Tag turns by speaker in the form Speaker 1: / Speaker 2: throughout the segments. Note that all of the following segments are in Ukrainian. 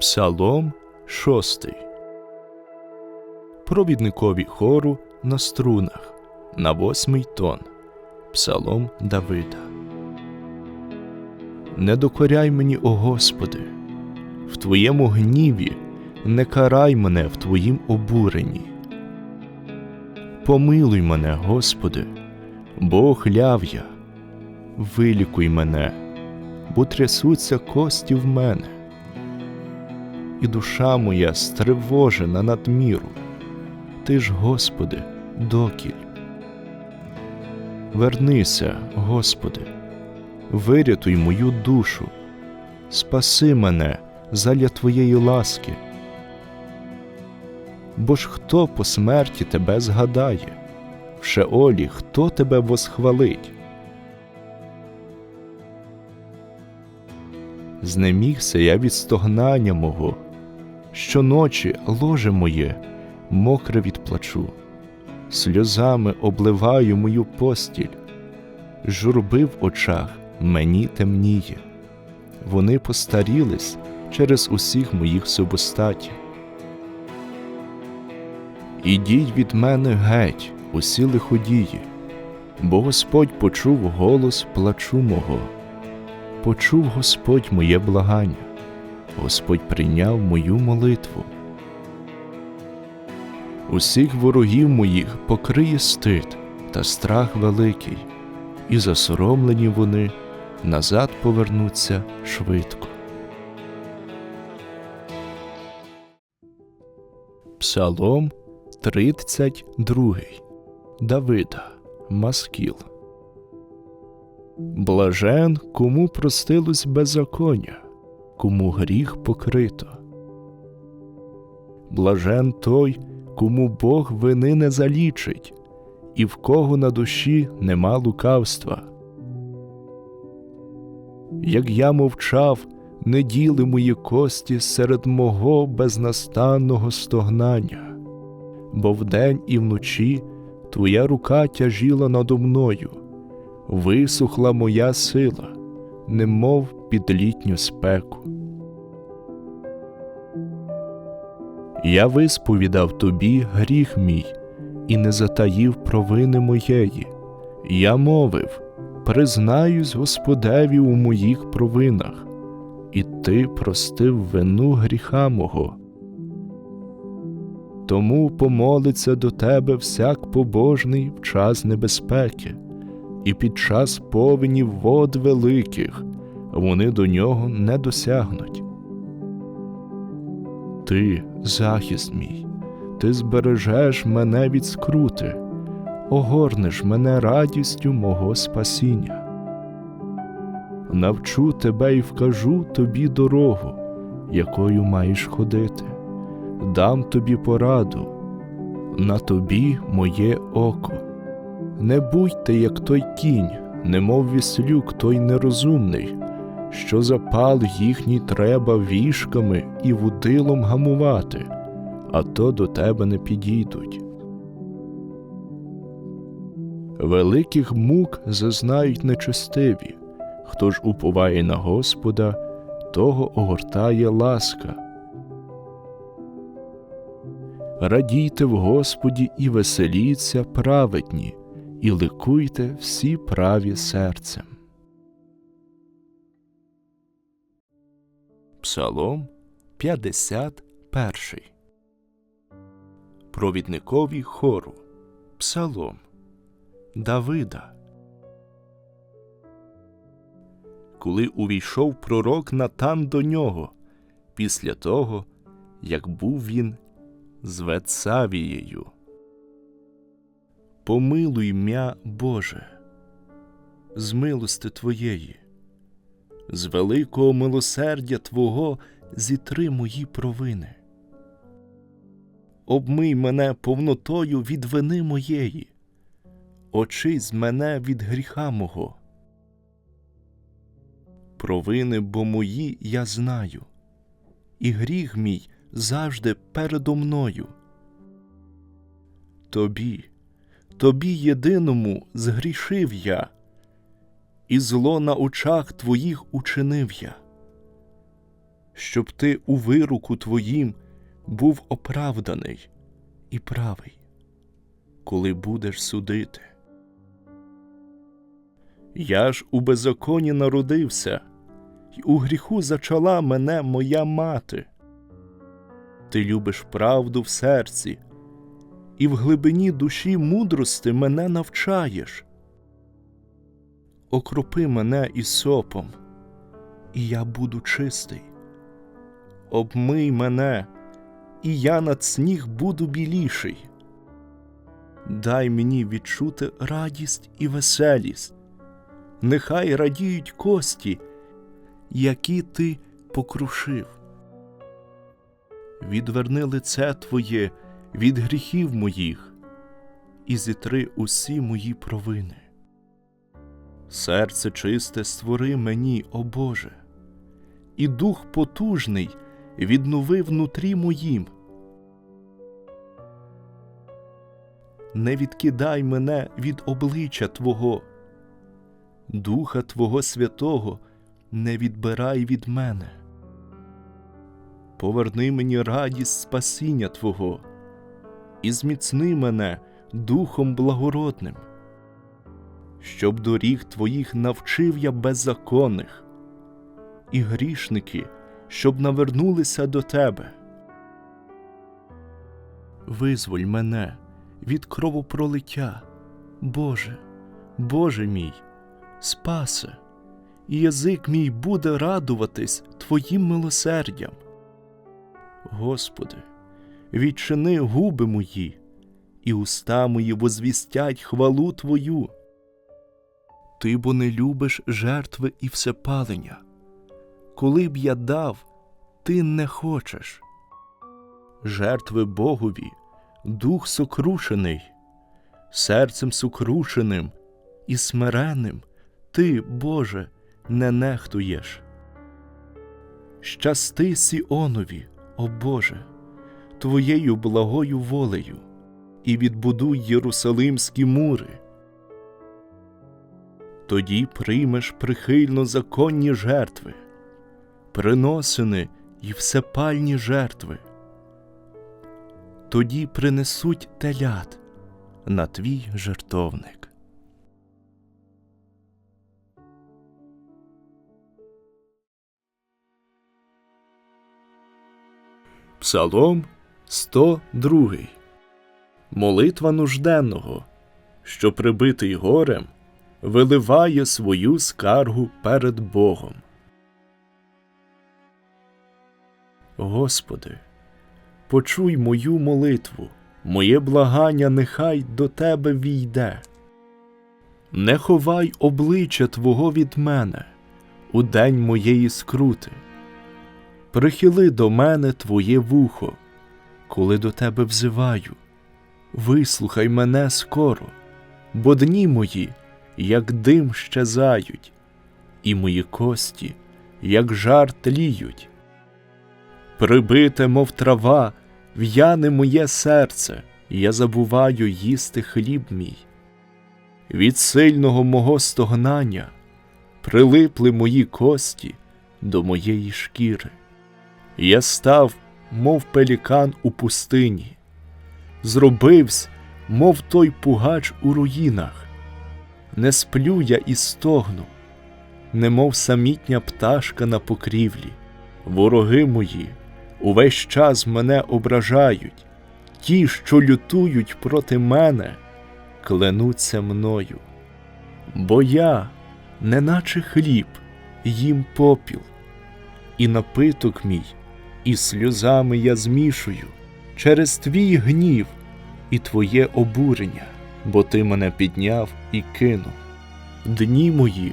Speaker 1: Псалом шостий. Провідникові хору на струнах на восьмий тон. Псалом Давида. Не докоряй мені, о Господи, в Твоєму гніві не карай мене в Твоїм обуренні. Помилуй мене, Господи, бо охляв я, вилікуй мене, бо трясуться кості в мене і душа моя стривожена надміру. Ти ж, Господи, докіль. Вернися, Господи, вирятуй мою душу, спаси мене заля Твоєї ласки. Бо ж хто по смерті тебе згадає, в Шеолі хто тебе восхвалить? Знемігся я від стогнання мого, щоночі ложе моє, мокре від плачу, сльозами обливаю мою постіль, журби в очах мені темніє, вони постарілись через усіх моїх субостатів. Ідіть від мене геть, усі лиходії, бо Господь почув голос плачу мого. Почув Господь моє благання, Господь прийняв мою молитву. Усіх ворогів моїх покриє стид та страх великий, і засоромлені вони назад повернуться швидко. Псалом 32 Давида Маскіл Блажен, кому простилось беззаконня, кому гріх покрито. Блажен той, кому Бог вини не залічить, і в кого на душі нема лукавства. Як я мовчав, не діли мої кості серед мого безнастанного стогнання, бо вдень і вночі твоя рука тяжіла надо мною висухла моя сила, немов під літню спеку. Я висповідав тобі гріх мій і не затаїв провини моєї. Я мовив признаюсь Господеві у моїх провинах, і ти простив вину гріха мого. Тому помолиться до тебе всяк побожний в час небезпеки і під час повенів вод великих вони до нього не досягнуть. Ти, захист мій, ти збережеш мене від скрути, огорнеш мене радістю мого спасіння. Навчу тебе і вкажу тобі дорогу, якою маєш ходити, дам тобі пораду, на тобі моє око. Не будьте, як той кінь, немов віслюк той нерозумний, що запал їхній треба вішками і вудилом гамувати, а то до тебе не підійдуть. Великих мук зазнають нечестиві, хто ж уповає на Господа, того огортає ласка. Радійте в Господі і веселіться праведні і ликуйте всі праві серцем. Псалом 51 Провідникові хору. Псалом Давида. Коли увійшов пророк Натан до нього, після того, як був він з Вецавією. Помилуй м'я, Боже, з милости Твоєї, з великого милосердя Твого зітри мої провини. Обмий мене повнотою від вини моєї, очись мене від гріха мого. Провини бо мої я знаю, і гріх мій завжди передо мною. Тобі, Тобі єдиному згрішив я, і зло на очах твоїх учинив я. щоб ти у вируку твоїм був оправданий і правий, коли будеш судити. Я ж у беззаконі народився, й у гріху зачала мене моя мати. Ти любиш правду в серці, і в глибині душі мудрости мене навчаєш. Окропи мене ісопом, і я буду чистий. Обмий мене, і я над сніг буду біліший. Дай мені відчути радість і веселість, нехай радіють кості, які ти покрушив. Відверни лице Твоє від гріхів моїх і зітри усі мої провини. Серце чисте створи мені, о Боже, і дух потужний віднови внутрі моїм. Не відкидай мене від обличчя Твого, Духа Твого Святого не відбирай від мене. Поверни мені радість спасіння Твого і зміцни мене Духом благородним, щоб доріг Твоїх навчив я беззаконних, і грішники, щоб навернулися до Тебе. Визволь мене від кровопролиття, Боже, Боже мій, спасе, і язик мій буде радуватись Твоїм милосердям. Господи, відчини губи мої, і уста мої возвістять хвалу Твою. Ти бо не любиш жертви і всепалення. Коли б я дав, ти не хочеш. Жертви Богові, дух сокрушений, серцем сокрушеним і смиренним ти, Боже, не нехтуєш. Щасти Сіонові, о Боже, Твоєю благою волею, і відбудуй Єрусалимські мури. Тоді приймеш прихильно законні жертви, приносини і всепальні жертви. Тоді принесуть телят на твій жертовник. Псалом 102 Молитва нужденного, що прибитий горем, виливає свою скаргу перед Богом. Господи, почуй мою молитву, моє благання нехай до Тебе війде. Не ховай обличчя Твого від мене у день моєї скрути. Прихили до мене Твоє вухо, коли до Тебе взиваю. Вислухай мене скоро, бо дні мої, як дим щезають, і мої кості, як жар тліють. Прибите, мов трава, в'яне моє серце, я забуваю їсти хліб мій. Від сильного мого стогнання прилипли мої кості до моєї шкіри. Я став, мов пелікан у пустині, зробивсь, мов той пугач у руїнах. Не сплю я і стогну, немов самітня пташка на покрівлі. Вороги мої увесь час мене ображають, ті, що лютують проти мене, кленуться мною. Бо я, неначе хліб, їм попіл, і напиток мій, і сльозами я змішую через твій гнів і твоє обурення, бо ти мене підняв і кинув. Дні мої,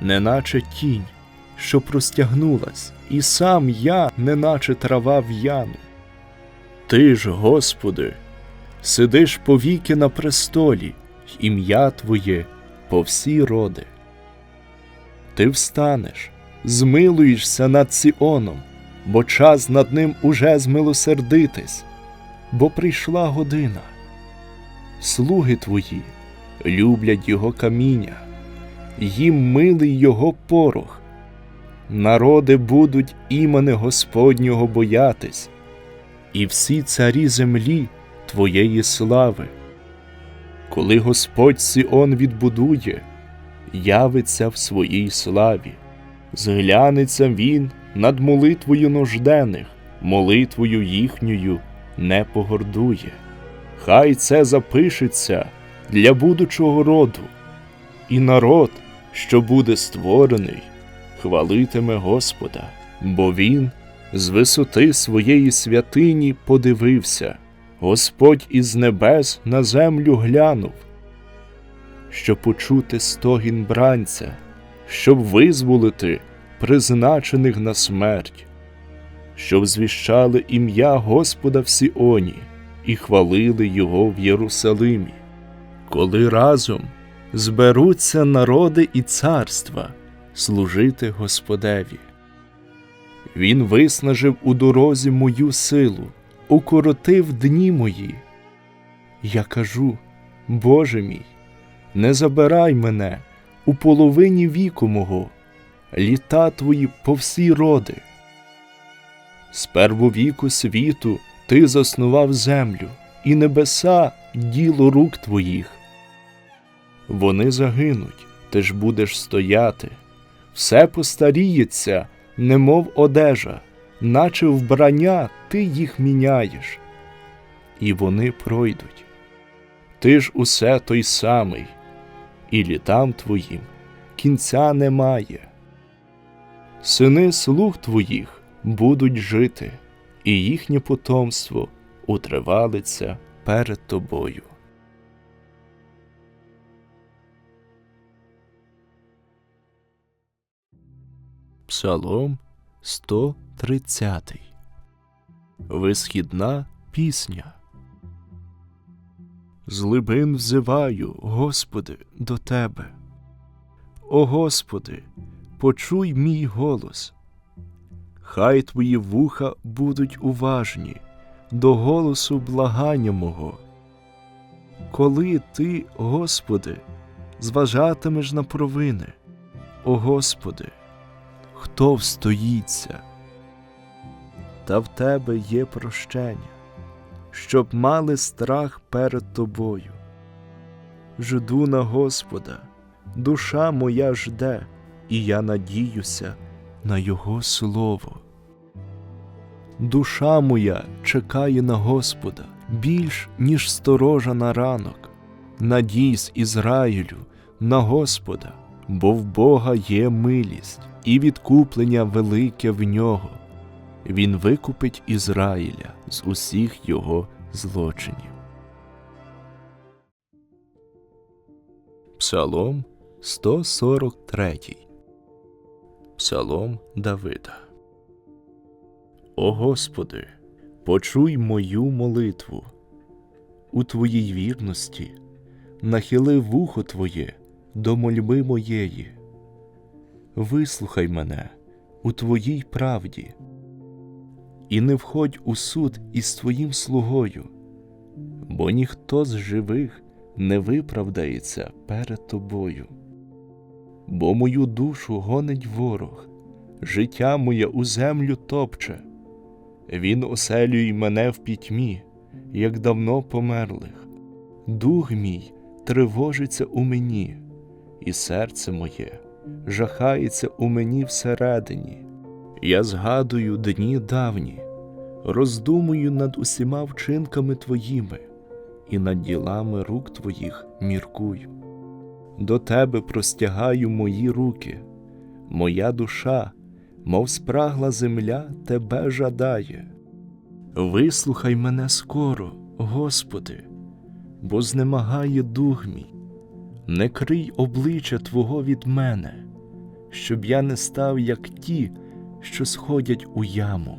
Speaker 1: неначе тінь, що простягнулась, і сам я, неначе трава в'яну. Ти ж, Господи, сидиш повіки на престолі, ім'я Твоє по всі роди. Ти встанеш, змилуєшся над Сіоном, бо час над ним уже змилосердитись, бо прийшла година. Слуги твої люблять його каміння, їм милий його порох, народи будуть імене Господнього боятись, і всі царі землі Твоєї слави. Коли Господь Сіон відбудує, явиться в своїй славі, зглянеться він над молитвою нужденних, молитвою їхньою не погордує. Хай це запишеться для будучого роду, і народ, що буде створений, хвалитиме Господа, бо він з висоти своєї святині подивився, Господь із небес на землю глянув, щоб почути стогін бранця, щоб визволити призначених на смерть, щоб звіщали ім'я Господа в Сіоні і хвалили Його в Єрусалимі, коли разом зберуться народи і царства служити Господеві. Він виснажив у дорозі мою силу, укоротив дні мої. Я кажу, Боже мій, не забирай мене у половині віку мого, літа твої по всі роди. З первовіку світу ти заснував землю, і небеса діло рук твоїх. Вони загинуть, ти ж будеш стояти, все постаріється, немов одежа, наче вбрання ти їх міняєш, і вони пройдуть. Ти ж усе той самий, і літам твоїм кінця немає. Сини слуг твоїх будуть жити, і їхнє потомство утривалиться перед тобою. Псалом 130 Висхідна пісня. З глибин взиваю, Господи, до Тебе. О Господи, почуй мій голос. Хай Твої вуха будуть уважні до голосу благання мого. Коли Ти, Господи, зважатимеш на провини, о Господи, хто встоїться? Та в Тебе є прощення, щоб мали страх перед Тобою. Жду на Господа, душа моя жде, і я надіюся на Його слово. Душа моя чекає на Господа більш, ніж сторожа на ранок. Надійсь Ізраїлю на Господа, бо в Бога є милість і відкуплення велике в нього. Він викупить Ізраїля з усіх його злочинів. Псалом 143 Псалом Давида О Господи, почуй мою молитву. У Твоїй вірності нахили вухо Твоє до мольби моєї. Вислухай мене у Твоїй правді, і не входь у суд із Твоїм слугою, бо ніхто з живих не виправдається перед Тобою. Бо мою душу гонить ворог, життя моє у землю топче, він оселює мене в пітьмі, як давно померлих. Дух мій тривожиться у мені, і серце моє жахається у мені всередині. Я згадую дні давні, роздумую над усіма вчинками твоїми, і над ділами рук твоїх міркую. До тебе простягаю мої руки, моя душа, мов спрагла земля, тебе жадає. Вислухай мене скоро, Господи, бо знемагає дух мій, не крий обличчя Твого від мене, щоб я не став, як ті, що сходять у яму.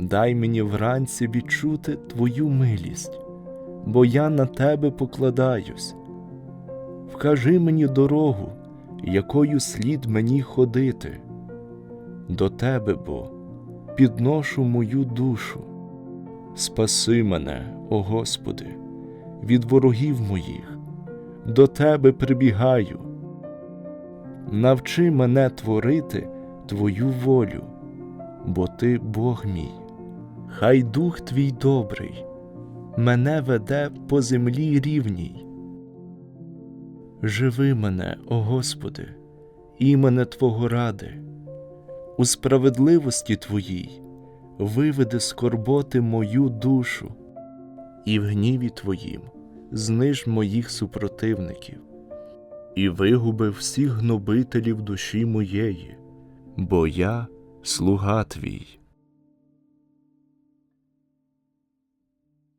Speaker 1: Дай мені вранці відчути Твою милість, бо я на тебе покладаюсь. Вкажи мені дорогу, якою слід мені ходити. До тебе, бо підношу мою душу. Спаси мене, о Господи, від ворогів моїх, до Тебе прибігаю. Навчи мене творити Твою волю, бо Ти Бог мій. Хай дух твій добрий мене веде по землі рівній. Живи мене, о Господи, імене Твого ради, у справедливості Твоїй виведи скорботи мою душу, і в гніві Твоїм зниж моїх супротивників, і вигуби всіх гнобителів душі моєї, бо я слуга Твій.